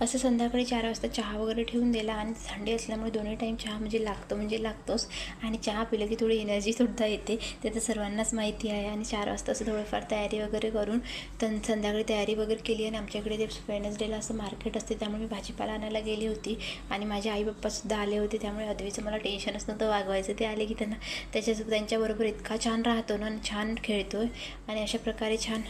असं संध्याकाळी चार वाजता चहा वगैरे ठेवून दिला आणि थंडी असल्यामुळे दोन्ही टाईम चहा म्हणजे लागतो म्हणजे लागतोच. आणि चहा पिलं की थोडी एनर्जीसुद्धा येते. ते तर सर्वांनाच माहिती आहे. आणि चार वाजता असं थोडंफार तयारी वगैरे करून तर संध्याकाळी तयारी वगैरे केली आणि आमच्याकडे ते वेनसडेला असं मार्केट असते. त्यामुळे मी भाजीपाला आणायला गेली होती. आणि माझे आई पप्पासुद्धा आले होते. त्यामुळे अदवीचं मला टेन्शनच नव्हतं वागवायचं. ते आले की त्यांना त्याच्यासोबत त्यांच्याबरोबर इतका छान राहतो ना. आणि छान खेळतो आणि अशा प्रकारे छान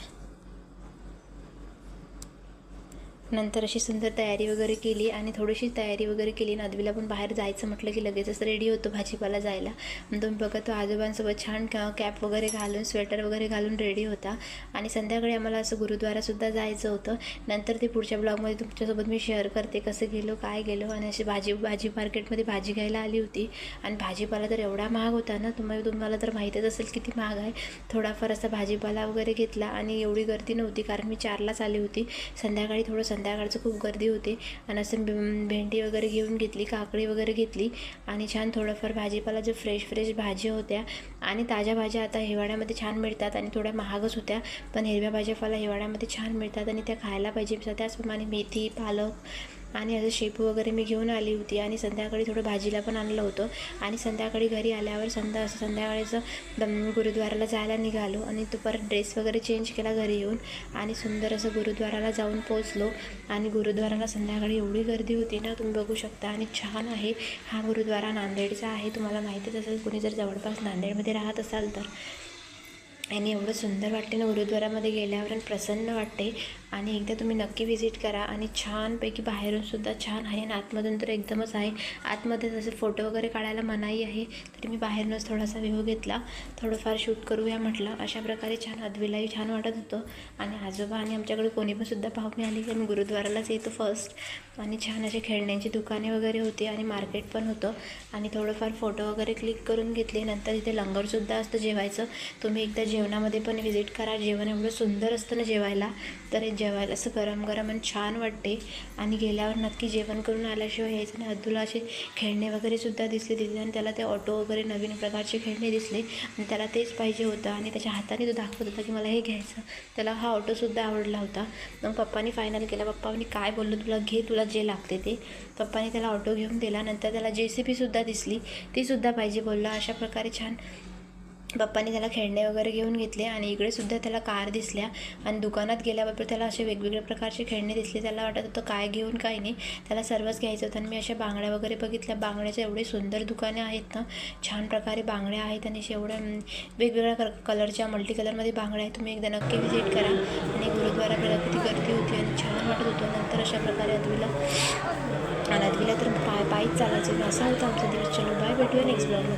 नंतर अशी सुंदर तयारी वगैरे केली आणि थोडीशी तयारी वगैरे केली नादवीला पण बाहेर जायचं म्हटलं की लगेचच रेडी होतो भाजीपाला जायला. मग तुम्ही बघा तो आजोबांसोबत छान कॅप वगैरे घालून स्वेटर वगैरे घालून रेडी होता. आणि संध्याकाळी आम्हाला असं गुरुद्वारासुद्धा जायचं होतं. नंतर ते पुढच्या ब्लॉगमध्ये तुमच्यासोबत मी शेअर करते कसं गेलो काय गेलो आणि अशी भाजी भाजी मार्केटमध्ये भाजी घ्यायला आली होती. आणि भाजीपाला तर एवढा महाग होता ना तुम्हाला तुम्हाला तर माहीतच असेल किती महाग आहे. थोडाफार असा भाजीपाला वगैरे घेतला आणि एवढी गर्दी नव्हती कारण मी चारलाच आली होती. संध्याकाळी थोडं संध्याकाळचं खूप गर्दी होती. आणि असं भेंडी वगैरे घेऊन घेतली काकडी वगैरे घेतली आणि छान थोडंफार भाजीपाला जे फ्रेश फ्रेश भाज्या होत्या आणि ताज्या भाज्या आता हिवाळ्यामध्ये छान मिळतात आणि थोड्या महागच होत्या. पण हिरव्या भाज्यापाला हिवाळ्यामध्ये छान मिळतात आणि त्या खायला पाहिजे. त्याचप्रमाणे मेथी पालक आणि असं शेपू वगैरे मी घेऊन आली होती आणि संध्याकाळी थोडं भाजीला पण आणलं होतं. आणि संध्याकाळी घरी आल्यावर संध्या असं संध्याकाळीचं दम गुरुद्वाराला जायला निघालो आणि तो परत ड्रेस वगैरे चेंज केला घरी येऊन आणि सुंदर असं गुरुद्वाराला जाऊन पोचलो आणि गुरुद्वाराला संध्याकाळी एवढी गर्दी होती ना तुम्ही बघू शकता. आणि छान आहे. हा गुरुद्वारा नांदेडचा आहे. तुम्हाला माहितीच असेल कुणी जर जवळपास नांदेडमध्ये राहत असाल तर. आणि एवढं सुंदर वाटते ना गुरुद्वारामध्ये गेल्यावर आणि प्रसन्न वाटते. आणि एकदा तुम्ही नक्की व्हिजिट करा आणि छानपैकी बाहेरूनसुद्धा छान आहे आणि आतमधून तर एकदमच आहे. आतमध्ये जसे फोटो वगैरे काढायला मनाई आहे तरी मी बाहेरूनच थोडासा व्ह्यू घेतला. थोडंफार शूट करूया म्हटलं. अशा प्रकारे छान अदवीलाही छान वाटत होतं. आणि आजोबा आणि आमच्याकडे कोणी पण सुद्धा पाहुणे आली की आम्ही गुरुद्वारालाच येतो फर्स्ट आणि छान असे खेळण्यांची दुकाने वगैरे होती आणि मार्केट पण होतं. आणि थोडंफार फोटो वगैरे क्लिक करून घेतले. नंतर तिथे लंगरसुद्धा असतं जेवायचं. तुम्ही एकदा जेवणामध्ये पण व्हिजिट करा. जेवण एवढं सुंदर असतं ना जेवायला. तर जेवायला. असं गरम गरम आणि छान वाटते. आणि गेल्यावर नक्की जेवण करून आल्याशिवाय यायचं आणि अब्दुला असे खेळणे वगैरे सुद्धा दिसले तिथे आणि त्याला ते ऑटो वगैरे नवीन प्रकारचे खेळणे दिसले. आणि त्याला तेच पाहिजे होतं आणि त्याच्या हाताने तो दाखवत होता की मला हे घ्यायचं. त्याला हा ऑटोसुद्धा आवडला होता. मग पप्पानी फायनल केला. पप्पानी काय बोललो तुला? घे तुला जे लागते ते. पप्पाने त्याला ऑटो घेऊन दिला. नंतर त्याला जे सी पीसुद्धा दिसली. तीसुद्धा पाहिजे बोलला. अशा प्रकारे छान बाप्पाने त्याला खेळणे वगैरे घेऊन घेतले आणि इकडे सुद्धा त्याला कार दिसल्या. आणि दुकानात गेल्याबरोबर त्याला असे वेगवेगळ्या प्रकारचे खेळणे दिसले. त्याला वाटत होतं काय घेऊन काय नाही. त्याला सर्वच घ्यायचं होतं आणि मी अशा बांगड्या वगैरे बघितल्या. बांगड्याचे एवढे सुंदर दुकाने आहेत ना. छान प्रकारे बांगड्या आहेत आणि अशा एवढ्या वेगवेगळ्या कल कलरच्या मल्टी कलरमध्ये बांगड्या आहेत. तुम्ही एकदा नक्की व्हिजिट करा. आणि गुरुद्वाराकडे किती गर्दी होती आणि छान वाटत होतं. नंतर अशा प्रकारे अद्वीला आणि अद्वीला तर पाय पायीच चालायचं. असं होतं आमचा दिवस. चलो बाय भेटूया नेक्स्ट ब्लॉगमध्ये